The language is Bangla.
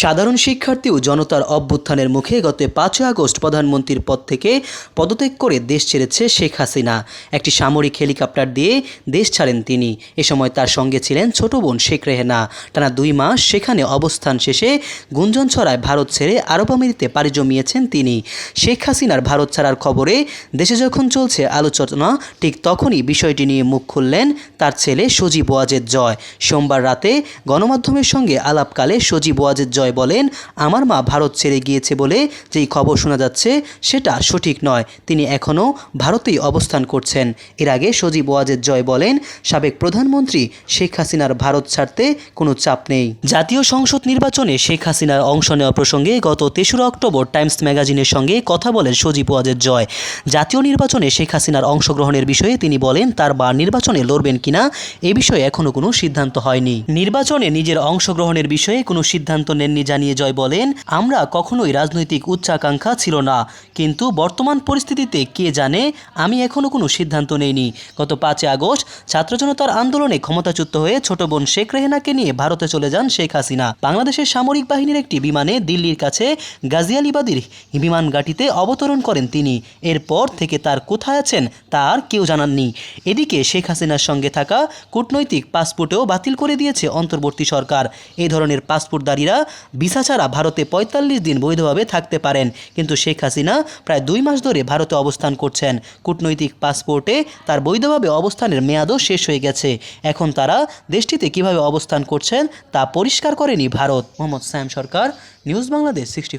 সাধারণ শিক্ষার্থী ও জনতার অভ্যুত্থানের মুখে গত পাঁচই আগস্ট প্রধানমন্ত্রীর পদ থেকে পদত্যাগ করে দেশ ছেড়েছে শেখ হাসিনা। একটি সামরিক হেলিকপ্টার দিয়ে দেশ ছাড়েন তিনি। এ সময় তার সঙ্গে ছিলেন ছোট বোন শেখ রেহেনা। টানা দুই মাস সেখানে অবস্থান শেষে গুঞ্জন ছড়ায় ভারত ছেড়ে আরব আমিরিতে পাড়ি জমিয়েছেন তিনি। শেখ হাসিনার ভারত ছাড়ার খবরে, দেশে যখন চলছে আলোচনা, ঠিক তখনই বিষয়টি নিয়ে মুখ খুললেন তার ছেলে সজীব ওয়াজেদ জয়। সোমবার রাতে গণমাধ্যমের সঙ্গে আলাপকালে সজীব ওয়াজেদ জয় বলেন, আমার মা ভারত ছেড়ে গিয়েছে বলে যেই খবর শোনা যাচ্ছে, সেটা সঠিক নয়। তিনি এখনও ভারতেই অবস্থান করছেন। এর আগে সজীব ওয়াজেদ জয় বলেন, সাবেক প্রধানমন্ত্রী শেখ হাসিনার ভারত ছাড়তে কোনো চাপ নেই। জাতীয় সংসদ নির্বাচনে শেখ হাসিনার অংশ নেওয়া প্রসঙ্গে গত তেসরা অক্টোবর টাইমস ম্যাগাজিনের সঙ্গে কথা বলেন সজীব ওয়াজেদ জয়। জাতীয় নির্বাচনে শেখ হাসিনার অংশগ্রহণের বিষয়ে তিনি বলেন, তার বা নির্বাচনে লড়বেন কিনা, এ বিষয়ে এখনও কোনো সিদ্ধান্ত হয়নি। নির্বাচনে নিজের অংশগ্রহণের বিষয়ে কোনো সিদ্ধান্ত নেননি জানিয়ে জয় বলেন, আমরা কখনোই রাজনৈতিক উচ্চাকাঙ্ক্ষা ছিল না। কিন্তু বর্তমান পরিস্থিতিতে কে জানে, আমি এখনও কোনো সিদ্ধান্ত নেইনি। গত পাঁচই আগস্ট, ছাত্র জনতার আন্দোলনে ক্ষমতাচ্যুত হয়ে ছোট বোন শেখ রেহেনাকে নিয়ে ভারতে চলে যান শেখ হাসিনা। বাংলাদেশের সামরিক বাহিনীর একটি বিমানে দিল্লির কাছে গাজিয়ালিবাদির বিমান ঘাঁটিতে অবতরণ করেন তিনি। এরপর থেকে তার কোথায় আছেন তার কেউ জানাননি। এদিকে শেখ হাসিনার সঙ্গে থাকা কূটনৈতিক পাসপোর্টও বাতিল করে দিয়েছে অন্তর্বর্তী সরকার। এ ধরনের পাসপোর্টধারীরা ভিসা ছাড়া ভারতে পঁয়তাল্লিশ দিন বৈধভাবে থাকতে পারেন। কিন্তু শেখ হাসিনা প্রায় দুই মাস ধরে ভারতে অবস্থান করছেন। কূটনৈতিক পাসপোর্টে তার বৈধভাবে অবস্থানের মেয়াদও শেষ হয়ে গেছে। এখন তারা দেশটিতে কীভাবে অবস্থান করছেন তা পরিষ্কার করেনি Bharat. Mohammad Shyam Sarkar, news Bangladesh sixty